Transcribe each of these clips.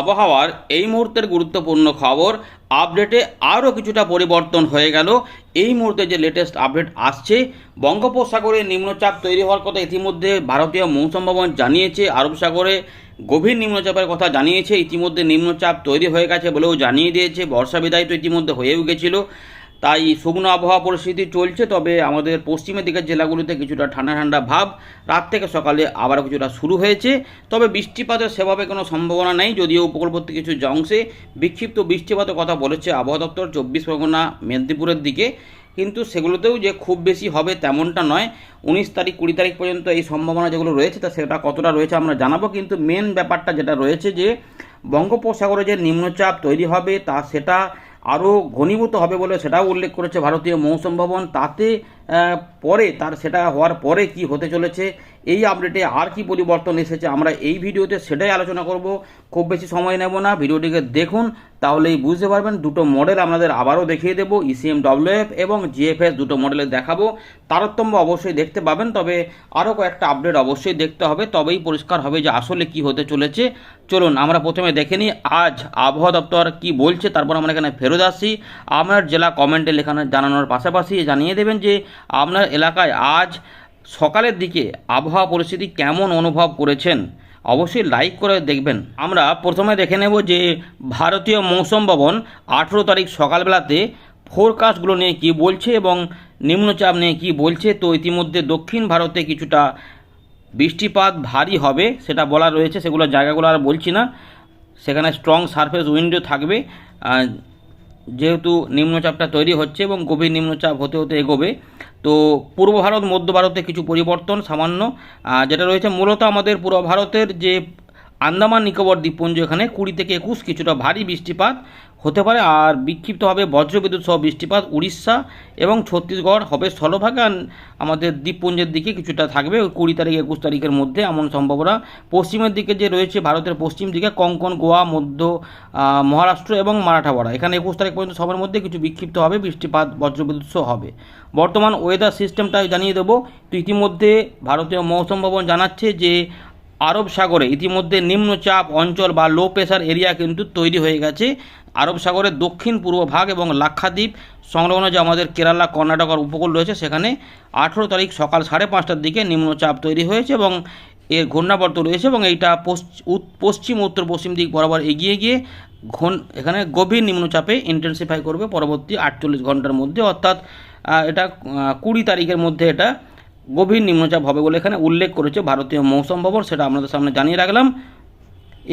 আবহাওয়ার এই মুহূর্তের গুরুত্বপূর্ণ খবর, আপডেটে আরও কিছুটা পরিবর্তন হয়ে গেল। এই মুহূর্তে যে লেটেস্ট আপডেট আসছে, বঙ্গোপসাগরে নিম্নচাপ তৈরি হওয়ার কথা ইতিমধ্যে ভারতীয় মৌসুম ভবন জানিয়েছে, আরব সাগরে গভীর নিম্নচাপের কথা জানিয়েছে, ইতিমধ্যে নিম্নচাপ তৈরি হয়ে গেছে বলেও জানিয়ে দিয়েছে, বর্ষা বিদায় তো ইতিমধ্যে হয়েও গেছিল। তাই শুকনো আবহাওয়া পরিস্থিতি চলছে, তবে আমাদের পশ্চিমের দিকের জেলাগুলিতে কিছুটা ঠান্ডা ঠান্ডা ভাব। রাত থেকে সকালে আবার কিছুটা শুরু হয়েছে, তবে বৃষ্টিপাতের সেভাবে কোনো সম্ভাবনা নেই, যদিও উপকূলবর্তী কিছু অংশে বিক্ষিপ্ত বৃষ্টিপাতের কথা বলেছে আবহাওয়া দপ্তর চব্বিশ পরগনা, মেদিনীপুরের দিকে। কিন্তু সেগুলোতেও যে খুব বেশি হবে তেমনটা নয়। উনিশ তারিখ, কুড়ি তারিখ পর্যন্ত এই সম্ভাবনা যেগুলো রয়েছে, তা সেটা কতটা রয়েছে আমরা জানাব। কিন্তু মেন ব্যাপারটা যেটা রয়েছে যে বঙ্গোপসাগরে যে নিম্নচাপ তৈরি হবে, তা সেটা আরও ঘনীভূত হবে বলে সেটাও উল্লেখ করেছে ভারতীয় মৌসুম ভবন। তাতে পরে তার সেটা হওয়ার পরে কি হতে চলেছে এই আপডেটে আর কি পরিবর্তন এসেছে আমরা এই ভিডিওতে সেটাই আলোচনা করব। খুব বেশি সময় নেব না, ভিডিওটিকে দেখুন, তাহলেই বুঝতে পারবেন দুটো মডেল আপনাদের আবারও দেখিয়ে দেবো E ইসিএম ডব্লিউএফ এবং জিএফএস দুটো মডেলে দেখাবো। তারতম্য অবশ্যই দেখতে পাবেন, তবে আরও কয়েকটা আপডেট অবশ্যই দেখতে হবে, তবেই পরিষ্কার হবে যে আসলে কি হতে চলেছে। চলুন, আমরা প্রথমে দেখে নিই, আজ আবহাওয়া দপ্তর কি বলছে, তারপর আমরা এখানে ফেরত আসি। আপনার জেলা কমেন্টে লেখানো জানানোর পাশাপাশি জানিয়ে দেবেন যে আপনার এলাকায় আজ সকালের দিকে আবহাওয়া পরিস্থিতি কেমন অনুভব করেছেন, অবশ্যই লাইক করে দেখবেন। আমরা প্রথমে দেখে নেব যে ভারতীয় মৌসুম ভবন আঠেরো তারিখ সকালবেলাতে ফোরকাস্টগুলো নিয়ে কি বলছে এবং নিম্নচাপ নিয়ে কি বলছে। তো ইতিমধ্যে দক্ষিণ ভারতে কিছুটা বৃষ্টিপাত ভারী হবে সেটা বলা রয়েছে, সেগুলো জায়গাগুলো আর বলছি না। সেখানে স্ট্রং সারফেস উইন্ডো থাকবে। যেহেতু নিম্নচাপটা তৈরি হচ্ছে এবং গভীর নিম্নচাপ হতে হতে এগোবে, তো পূর্ব ভারত, মধ্য ভারতে কিছু পরিবর্তন সামান্য যেটা রয়েছে মূলত আমাদের পূর্ব ভারতের যে আন্দামান নিকোবর দ্বীপপুঞ্জ এখানে কুড়ি থেকে একুশ কিছুটা ভারী বৃষ্টিপাত হতে পারে, আর বিক্ষিপ্তভাবে বজ্রবিদ্যুৎ সহ বৃষ্টিপাত উড়িষ্যা এবং ছত্তিশগড় হবে স্থলভাগে, আর আমাদের দ্বীপপুঞ্জের দিকে কিছুটা থাকবে কুড়ি তারিখ, একুশ তারিখের মধ্যে এমন সম্ভাবনা। পশ্চিমের দিকে যে রয়েছে ভারতের পশ্চিম দিকে কঙ্কন, গোয়া, মধ্য মহারাষ্ট্র এবং মারাঠাওয়াড়া। এখানে একুশ তারিখ পর্যন্ত সবার মধ্যে কিছু বিক্ষিপ্ত হবে বৃষ্টিপাত, বজ্রবিদ্যুৎ সহ হবে। বর্তমান ওয়েদার সিস্টেমটা জানিয়ে দেবো। তো ইতিমধ্যে ভারতীয় মৌসুম ভবন জানাচ্ছে যে আরব সাগরে। ইতিমধ্যে নিম্নচাপ অঞ্চল বা লো প্রেশার এরিয়া কিন্তু তৈরি হয়ে গেছে। আরব সাগরের দক্ষিণ, পূর্ব ভাগ এবং লাক্ষাদ্বীপ সংলগ্ন যে আমাদের কেরালা কর্ণাটকার উপকূল রয়েছে, সেখানে আঠেরো তারিখ সকাল সাড়ে পাঁচটার দিকে নিম্নচাপ তৈরি হয়েছে এবং এর ঘূর্ণাবর্ত রয়েছে এবং এইটা পশ্চ- পশ্চিম, উত্তর, পশ্চিম দিক বরাবর এগিয়ে গিয়ে ঘন এখানে গভীর নিম্নচাপে ইন্টেন্সিফাই করবে পরবর্তী আটচল্লিশ ঘণ্টার মধ্যে। অর্থাৎ এটা কুড়ি তারিখের মধ্যে এটা গভীর নিম্নচাপ হবে বলে এখানে উল্লেখ করেছে ভারতীয় মৌসুম ভবন, সেটা আপনাদের সামনে জানিয়ে রাখলাম।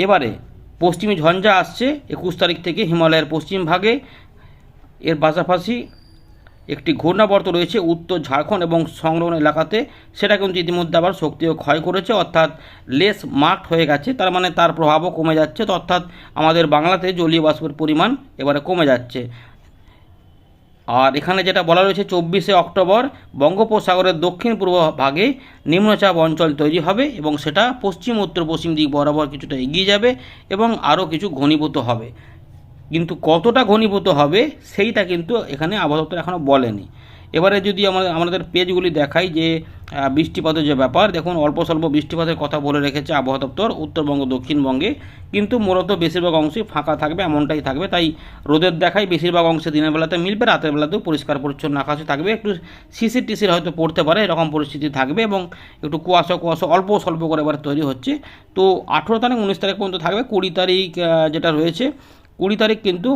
এবারে পশ্চিমী ঝঞ্ঝা আসছে, একুশ তারিখ থেকে হিমালয়ের পশ্চিম ভাগে। এর পাশাপাশি একটি ঘূর্ণাবর্ত রয়েছে উত্তর ঝাড়খণ্ড এবং সংলগ্ন এলাকাতে। সেটা কিন্তু ইতিমধ্যে আবার শক্তিও ক্ষয় করেছে, অর্থাৎ লেস মার্কড হয়ে গেছে। তার মানে তার প্রভাবও কমে যাচ্ছে অর্থাৎ আমাদের বাংলাতে জলীয় বাষ্পের পরিমাণ এবারে কমে যাচ্ছে। আর এখানে যেটা বলা রয়েছে, চব্বিশে অক্টোবর বঙ্গোপসাগরের দক্ষিণ পূর্ব ভাগে নিম্নচাপ অঞ্চল তৈরি হবে এবং সেটা পশ্চিম, উত্তর, পশ্চিম দিক বরাবর কিছুটা এগিয়ে যাবে এবং আরও কিছু ঘনীভূত হবে। কিন্তু কতটা ঘনীভূত হবে, সেইটা কিন্তু এখানে আবহাওয়া এখনও বলেনি। এবারে যদি আমাদের আমাদের পেজগুলি দেখাই যে বৃষ্টিপাতের যে ব্যাপার, দেখুন অল্প স্বল্প বৃষ্টিপাতের কথা বলে রেখেছে আবহাওয়া দপ্তর, উত্তরবঙ্গ, দক্ষিণবঙ্গে, কিন্তু মূলত বেশিরভাগ অংশই ফাঁকা থাকবে, এমনটাই থাকবে। তাই রোদের দেখাই বেশিরভাগ অংশে দিনের বেলাতে মিলবে, রাতের বেলাতেও পরিষ্কার পরিচ্ছন্ন আকাশে থাকবে। একটু শিশির টিসির হয়তো পড়তে পারে, এরকম পরিস্থিতি থাকবে এবং একটু কুয়াশা কুয়াশা অল্প স্বল্প করে এবার তৈরি হচ্ছে। তো আঠেরো তারিখ, উনিশ তারিখ পর্যন্ত থাকবে, কুড়ি তারিখ যেটা রয়েছে কুড়ি তারিখ কিন্তু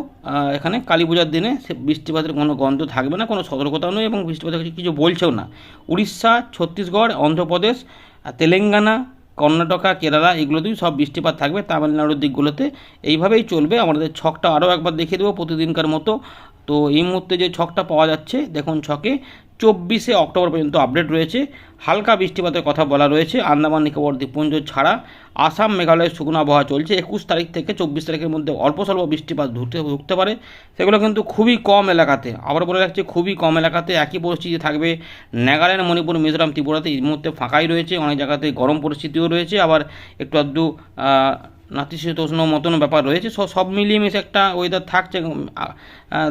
এখানে কালী পূজার দিনে সে বৃষ্টিপাতের কোনো গন্ধ থাকবে না, কোনো সতর্কতা নয় এবং বৃষ্টিপাতের কিছু বলছেও না। উড়িষ্যা, ছত্তিশগড়, অন্ধ্রপ্রদেশ তেলেঙ্গানা, কর্ণাটকা, কেরালা, এগুলোতেই সব বৃষ্টিপাত থাকবে। তামিলনাড়ুর দিকগুলোতে এইভাবেই চলবে। আমাদের ছকটা আরও একবার দেখিয়ে দেবো। প্রতিদিনকার মতো তো এই মুহূর্তে যে ছকটা পাওয়া যাচ্ছে, দেখুন ছকে চব্বিশে অক্টোবর পর্যন্ত আপডেট রয়েছে। হালকা বৃষ্টিপাতের কথা বলা রয়েছে। আন্দামান নিকোবর দ্বীপপুঞ্জ ছাড়া আসাম, মেঘালয়ের শুকনো আবহাওয়া চলছে। একুশ তারিখ থেকে চব্বিশ তারিখের মধ্যে অল্প স্বল্প বৃষ্টিপাত ঢুকতে ঢুকতে পারে। সেগুলো কিন্তু খুবই কম এলাকাতে। আবার বলে রাখছি, খুবই কম এলাকাতে একই পরিস্থিতি থাকবে। নাগাল্যান্ড, মণিপুর, মিজোরাম, ত্রিপুরাতে এই মুহূর্তে ফাঁকাই রয়েছে। অনেক জায়গাতে গরম পরিস্থিতিও রয়েছে। আবার একটু আধটু নাতিশীতোষ্ণ মতন ব্যাপার রয়েছে সব মিলিয়ে মিশে একটা ওয়েদার থাকছে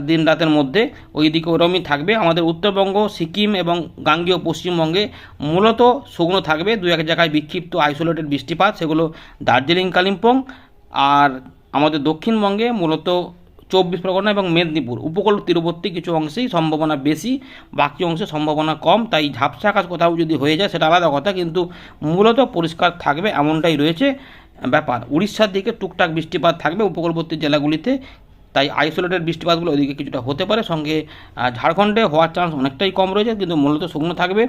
দিন রাতের মধ্যে। ওই দিকে ওরমই থাকবে। আমাদের উত্তরবঙ্গ, সিকিম এবং গাঙ্গীয় পশ্চিমবঙ্গে মূলত শুকনো থাকবে। দু এক জায়গায় বিক্ষিপ্ত আইসোলেটেড বৃষ্টিপাত, সেগুলো দার্জিলিং, কালিম্পং আর আমাদের দক্ষিণবঙ্গে মূলত চব্বিশ পরগনা এবং মেদিনীপুর। উপকূল তীরবর্তী কিছু অংশেই সম্ভাবনা বেশি, বাকি অংশে সম্ভাবনা কম, তাই ঝাপসা আকাশ কোথাও যদি হয়ে যায় সেটা আলাদা কথা, কিন্তু মূলত পরিষ্কার থাকবে এমনটাই রয়েছে ব্যাপার। উড়িষ্যার দিকে টুকটাক বৃষ্টিপাত থাকবে উপকূলবর্তী জেলাগুলিতে তাই আইসোলেটেড বৃষ্টিপাতগুলো ওইদিকে কিছুটা হতে পারে। সঙ্গে ঝাড়খণ্ডে হওয়ার চান্স অনেকটাই কম রয়েছে, কিন্তু মূলত শুকনো থাকবে।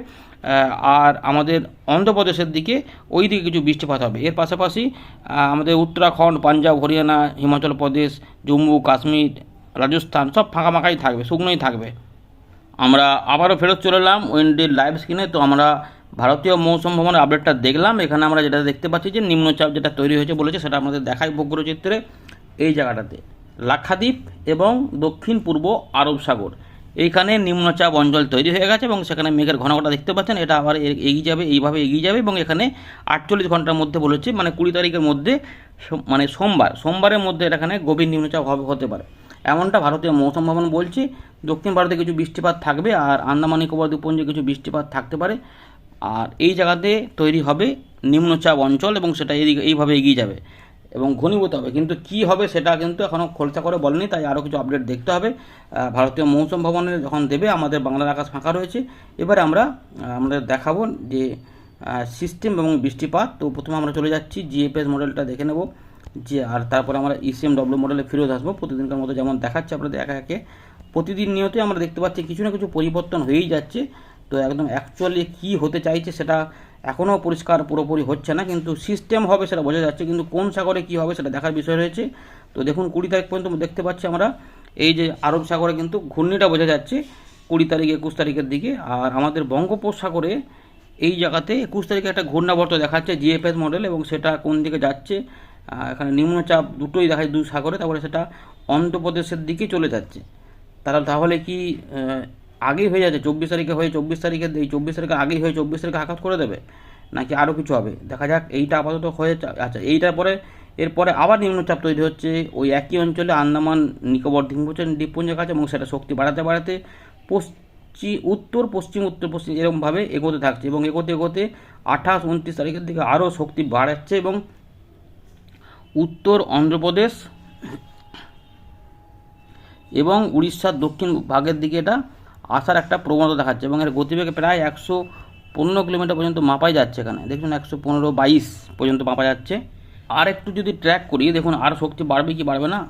আর আমাদের অন্ধ্রপ্রদেশের দিকে ওই দিকে কিছু বৃষ্টিপাত হবে। এর পাশাপাশি আমাদের উত্তরাখণ্ড, পাঞ্জাব, হরিয়ানা, হিমাচল প্রদেশ, জম্মু, কাশ্মীর, রাজস্থান সব ফাঁকা ফাঁকাই থাকবে, শুকনোই থাকবে। আমরা আবারও ফেরত চলে এলাম ওয়েন্ডির লাইভ স্ক্রিনে। তো আমরা ভারতীয় মৌসুম ভবনের আপডেটটা দেখলাম। এখানে আমরা যেটা দেখতে পাচ্ছি যে, নিম্নচাপ যেটা তৈরি হয়েছে বলেছে, সেটা আমাদের দেখাই উপগ্রহচিত্রে এই জায়গাটাতে লাক্ষাদ্বীপ এবং দক্ষিণ পূর্ব আরব সাগর। এইখানে নিম্নচাপ অঞ্চল তৈরি হয়ে গেছে এবং সেখানে মেঘের ঘন ঘটা দেখতে পাচ্ছেন। এটা আবার এগিয়ে যাবে, এইভাবে এগিয়ে যাবে এবং এখানে আটচল্লিশ ঘণ্টার মধ্যে বলেছে মানে কুড়ি তারিখের মধ্যে মানে সোমবার, সোমবারের মধ্যে এখানে গভীর নিম্নচাপ হবে, হতে পারে। এমনটা ভারতীয় মৌসুম ভবন বলছে, দক্ষিণ ভারতে কিছু বৃষ্টিপাত থাকবে আর আন্দামান নিকোবর দ্বীপপুঞ্জে কিছু বৃষ্টিপাত থাকতে পারে। আর এই জায়গাতে তৈরি হবে নিম্নচাপ অঞ্চল এবং সেটা এইভাবে এগিয়ে যাবে। এবং ঘনীভূত হবে। কিন্তু কি হবে সেটা কিন্তু এখনও খোলসা করে বলেনি, তাই আরও কিছু আপডেট দেখতে হবে। ভারতীয় মৌসুম ভবনে যখন দেবে, আমাদের বাংলার আকাশ ফাঁকা রয়েছে। এবারে আমরা আমাদের দেখাবো যে সিস্টেম এবং বৃষ্টিপাত। তো প্রথমে আমরা চলে যাচ্ছি জিএফএস মডেলটা দেখে নেব। যে, আর তারপরে আমরা E ইসিএম ডব্লিউ মডেলে ফেরত আসব। প্রতিদিনকার মতো যেমন দেখাচ্ছে আপনাদের একে একে। প্রতিদিন নিয়তই আমরা দেখতে পাচ্ছি কিছু না কিছু পরিবর্তন হয়েই যাচ্ছে। তো একদম অ্যাকচুয়ালি কী হতে চাইছে সেটা এখনও পরিষ্কার পুরোপুরি হচ্ছে না, কিন্তু সিস্টেম হবে সেটা বোঝা যাচ্ছে, কিন্তু কোন সাগরে কী হবে সেটা দেখার বিষয় রয়েছে। তো দেখুন, কুড়ি তারিখ পর্যন্ত দেখতে পাচ্ছি আমরা, এই যে আরব সাগরে কিন্তু ঘূর্ণিটা বোঝা যাচ্ছে, কুড়ি তারিখ, একুশ তারিখের দিকে। আর আমাদের বঙ্গোপসাগরে এই জায়গাতে একুশ তারিখে একটা ঘূর্ণাবর্ত দেখাচ্ছে জিএফএস মডেল এবং সেটা কোন দিকে যাচ্ছে এখানে নিম্নচাপ দুটোই দেখায় দু সাগরে, তারপরে সেটা অন্ধ্রপ্রদেশের দিকে চলে যাচ্ছে। তারা তাহলে কি আগেই হয়ে যাচ্ছে, চব্বিশ তারিখে হয়ে, চব্বিশ তারিখে এই চব্বিশ তারিখে আগেই হয়ে চব্বিশ তারিখে আঘাত করে দেবে? নাকি আরও কিছু হবে? দেখা যাক, এইটা আপাতত হয়ে আচ্ছা এইটার পরে এরপরে আবার নিম্নচাপ তৈরি হচ্ছে। ওই একই অঞ্চলে আন্দামান, নিকোবর দ্বীপপুঞ্জ দ্বীপপুঞ্জের কাছে এবং সেটা শক্তি বাড়াতে বাড়াতে পশ্চিম উত্তর পশ্চিম উত্তর, পশ্চিম এরকমভাবে এগোতে থাকছে এবং এগোতে এগোতে আঠাশ, উনত্রিশ তারিখের দিকে আরও শক্তি বাড়াচ্ছে এবং উত্তর অন্ধ্রপ্রদেশ এবং উড়িষ্যার দক্ষিণ ভাগের দিকে এটা আসার একটা প্রবণতা দেখাচ্ছে এবং এর গতিবেগে প্রায় একশো পনেরো কিলোমিটার পর্যন্ত মাপাই যাচ্ছে এখানে। দেখুন, একশো পনেরো বাইশ পর্যন্ত মাপা যাচ্ছে। আর একটু যদি ট্র্যাক করি, দেখুন, আর শক্তি বাড়বে কি বাড়বে না?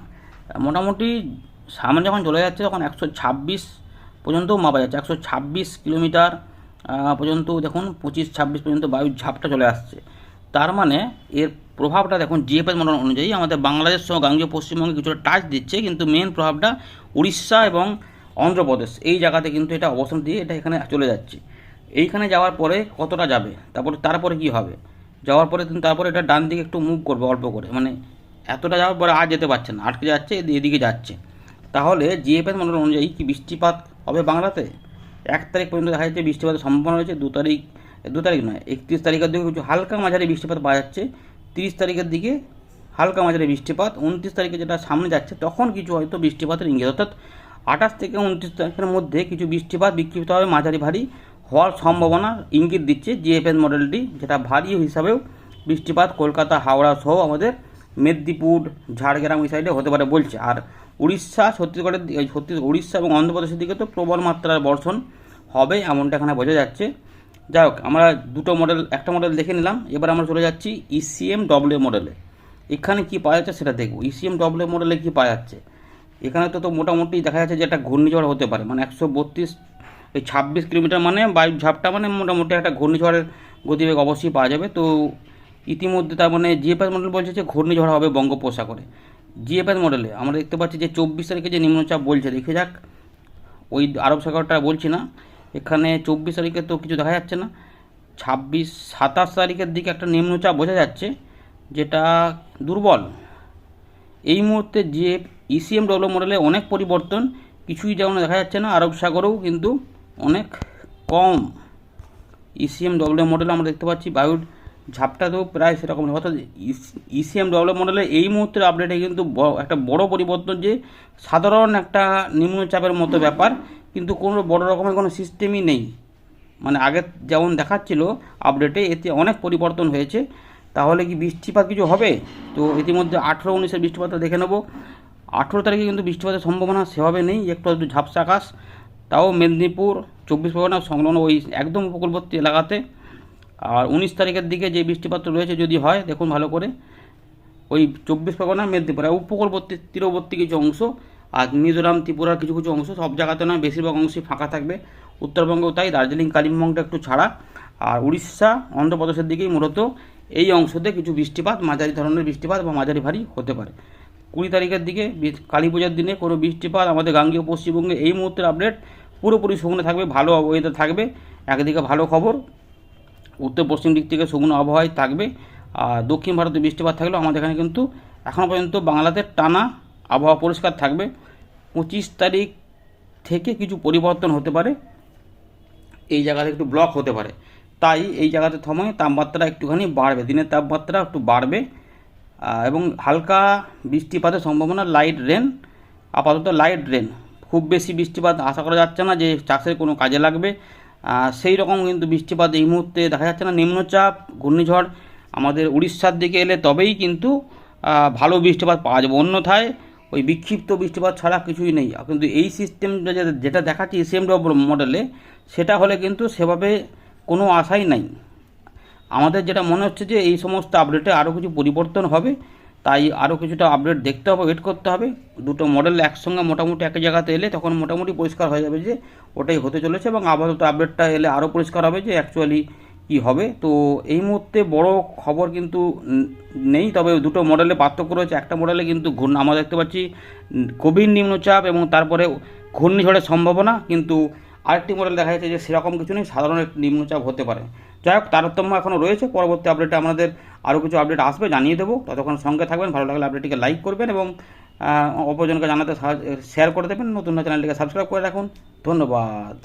মোটামুটি সামনে যখন চলে যাচ্ছে, তখন একশো ছাব্বিশ পর্যন্তও মাপা যাচ্ছে। একশো ছাব্বিশ কিলোমিটার পর্যন্ত, দেখুন, পঁচিশ ছাব্বিশ পর্যন্ত বায়ুর ঝাপটা চলে আসছে। তার মানে এর প্রভাবটা, দেখুন জিএফএস মডেল অনুযায়ী আমাদের বাংলাদেশ সহ গাঙ্গীয় পশ্চিমবঙ্গে কিছুটা টাচ দিচ্ছে, কিন্তু মেন প্রভাবটা উড়িষ্যা এবং অন্ধ্রপ্রদেশ। এই জায়গাতে কিন্তু এটা অবস্থান দিয়ে এটা এখানে চলে যাচ্ছে। এইখানে যাওয়ার পরে কতটা যাবে? তারপরে তারপরে কি হবে? যাওয়ার পরে কিন্তু তারপরে এটা ডান দিকে একটু মুভ করবে অল্প করে। মানে এতটা যাওয়ার পরে আর যেতে পারছে না। আটকে যাচ্ছে এদিকে যাচ্ছে। তাহলে জিএফএস মডেল অনুযায়ী কি বৃষ্টিপাত হবে বাংলাতে? এক তারিখ পর্যন্ত দেখা যাচ্ছে বৃষ্টিপাতের সম্ভাবনা রয়েছে। দু তারিখ দু তারিখ নয়, একত্রিশ তারিখের দিকে কিছু হালকা মাঝারি বৃষ্টিপাত পাওয়া যাচ্ছে। তিরিশ তারিখের দিকে হালকা মাঝারি বৃষ্টিপাত, উনত্রিশ তারিখে যেটা সামনে যাচ্ছে, তখন কিছু হয়তো বৃষ্টিপাতের ইঙ্গিত। অর্থাৎ আঠাশ থেকে উনত্রিশ তারিখের মধ্যে কিছু বৃষ্টিপাত বিক্ষিপ্ত হবে। মাঝারি ভারী হওয়ার সম্ভাবনা ইঙ্গিত দিচ্ছে জিএফএস মডেলটি, যেটা ভারী হিসাবেও বৃষ্টিপাত কলকাতা, হাওড়া সহ আমাদের মেদিনীপুর, ঝাড়গ্রাম ওই সাইডে হতে পারে বলছে। আর উড়িষ্যা, ছত্তিশগড়ের এই ছত্তিশগড় উড়িষ্যা এবং অন্ধ্রপ্রদেশের দিকে তো প্রবল মাত্রার বর্ষণ হবে এমনটা এখানে বোঝা যাচ্ছে। যাই হোক, আমরা দুটো মডেল, একটা মডেল দেখে নিলাম। এবার আমরা চলে যাচ্ছি ইসিএম ডব্লিউ মডেলে এখানে কি পাওয়া যাচ্ছে সেটা দেখব। ইসিএম ডব্লিউ মডেলে কি পাওয়া যাচ্ছে? এখানে তো তো মোটামুটি দেখা যাচ্ছে যে একটা ঘূর্ণিঝড় হতে পারে মানে একশো বত্রিশ, এই ছাব্বিশ কিলোমিটার মানে বায়ু ঝাপটা মানে মোটামুটি একটা ঘূর্ণিঝড়ের গতিবেগ অবশ্যই পাওয়া যাবে। তো ইতিমধ্যে তার মানে জিএফএস মডেল বলছে যে ঘূর্ণিঝড় হবে বঙ্গোপসাগরে। জিএফএস মডেলে আমরা দেখতে পাচ্ছি যে চব্বিশ তারিখে যে নিম্নচাপ বলছে, দেখে যাক। ওই আরব সাগরটা বলছি না, এখানে চব্বিশ তারিখে তো কিছু দেখা যাচ্ছে না। ছাব্বিশ, সাতাশ তারিখের দিকে একটা নিম্নচাপ বোঝা যাচ্ছে, যেটা দুর্বল। এই মুহূর্তে যে ইসিএম ডব্লিউ মডেলে অনেক পরিবর্তন, কিছুই যেমন দেখা যাচ্ছে না, আরব সাগরেও কিন্তু অনেক কম ইসিএম ডব্লিউ মডেল আমরা দেখতে পাচ্ছি। বায়ুর ঝাপটাতেও প্রায় সেরকম অর্থাৎ ইসিএম ডব্লিউ মডেলে এই মুহূর্তের আপডেটে কিন্তু একটা বড় পরিবর্তন যে, সাধারণ একটা নিম্নচাপের মতো ব্যাপার, কিন্তু কোনো বড় রকমের কোনো সিস্টেমই নেই। মানে আগে যেমন দেখাচ্ছিল আপডেটে এতে অনেক পরিবর্তন হয়েছে। তাহলে কি বৃষ্টিপাত কিছু হবে? তো ইতিমধ্যে আঠেরো উনিশের বৃষ্টিপাতটা দেখে নেব। আঠেরো তারিখে কিন্তু বৃষ্টিপাতের সম্ভাবনা সেভাবে নেই, একটু একটু ঝাপসা আকাশ। তাও মেদিনীপুর, চব্বিশ পরগনা সংলগ্ন ওই একদম উপকূলবর্তী এলাকাতে। আর উনিশ তারিখের দিকে যে বৃষ্টিপাত রয়েছে যদি হয়, দেখুন ভালো করে, ওই চব্বিশ পরগনা, মেদিনীপুর। আর উপকূলবর্তী, তীরবর্তী কিছু অংশ, আর মিজোরাম ত্রিপুরার কিছু কিছু অংশ, সব জায়গাতে নয়, বেশিরভাগ অংশই ফাঁকা থাকবে। উত্তরবঙ্গেও তাই, দার্জিলিং, কালিম্পংটা একটু ছাড়া। আর উড়িষ্যা, অন্ধ্রপ্রদেশের দিকেই মূলত এই অংশতে কিছু বৃষ্টিপাত, মাঝারি ধরনের বৃষ্টিপাত বা মাঝারি ভারী হতে পারে। কুড়ি তারিখের দিকে কালী পূজার দিনে কোনো বৃষ্টিপাত আমাদের গাঙ্গীয় পশ্চিমবঙ্গে এই মুহূর্তের আপডেট পুরোপুরি শুকনো থাকবে, ভালো ওয়েদার থাকবে। একদিকে ভালো খবর, উত্তর পশ্চিম দিক থেকে শুকনো আবহাওয়ায় থাকবে। আর দক্ষিণ ভারতে বৃষ্টিপাত থাকলেও আমাদের এখানে কিন্তু এখনও পর্যন্ত বাংলাতে টানা আবহাওয়া পরিষ্কার থাকবে। পঁচিশ তারিখ থেকে কিছু পরিবর্তন হতে পারে। এই জায়গাতে একটু ব্লক হতে পারে। তাই এই জায়গাতে সময় তাপমাত্রা একটুখানি বাড়বে। দিনের তাপমাত্রা একটু বাড়বে। এবং হালকা বৃষ্টিপাতের সম্ভাবনা লাইট রেন আপাতত লাইট রেন খুব বেশি বৃষ্টিপাত আশা করা যাচ্ছে না যে চাষের কোনো কাজে লাগবে। সেই রকম কিন্তু বৃষ্টিপাত এই মুহূর্তে দেখা যাচ্ছে না। নিম্নচাপ, ঘূর্ণিঝড় আমাদের উড়িষ্যার দিকে এলে তবেই কিন্তু ভালো বৃষ্টিপাত পাওয়া যাবে। অন্যথায় ওই বিক্ষিপ্ত বৃষ্টিপাত ছাড়া কিছুই নেই। কিন্তু এই সিস্টেম যেটা দেখাচ্ছি এসিএম মডেলে সেটা হলে কিন্তু সেভাবে কোনো আশাই নাই। আমাদের যেটা মনে হচ্ছে যে এই সমস্ত আপডেটে আরও কিছু পরিবর্তন হবে, তাই আরও কিছুটা আপডেট দেখতে হবে ওয়েট করতে হবে। দুটো মডেল একসঙ্গে মোটামুটি এক জায়গাতে এলে তখন মোটামুটি পরিষ্কার হয়ে যাবে যে ওটাই হতে চলেছে এবং আপাতত আপডেটটা এলে আরও পরিষ্কার হবে যে অ্যাকচুয়ালি কি হবে। তো এই মুহূর্তে বড় খবর কিন্তু নেই, তবে দুটো মডেলে পার্থক্য রয়েছে। একটা মডেলে কিন্তু ঘূর্ণ, আমরা দেখতে পাচ্ছি গভীর নিম্নচাপ এবং তারপরে ঘূর্ণিঝড়ের সম্ভাবনা, কিন্তু আরেকটি মডেল দেখা যাচ্ছে যে সেরকম কিছু নেই, সাধারণ নিম্নচাপ হতে পারে। যাই হোক তারতম্য এখনও রয়েছে। পরবর্তী আপডেটে আমাদের আরও কিছু আপডেট আসবে, জানিয়ে দেবো। ততক্ষণ সঙ্গে থাকবেন, ভালো লাগলে আপডেটটিকে লাইক করবেন এবং অপরজনকে জানাতে শেয়ার করে দেবেন। নতুন চ্যানেলটিকে সাবস্ক্রাইব করে রাখুন। ধন্যবাদ।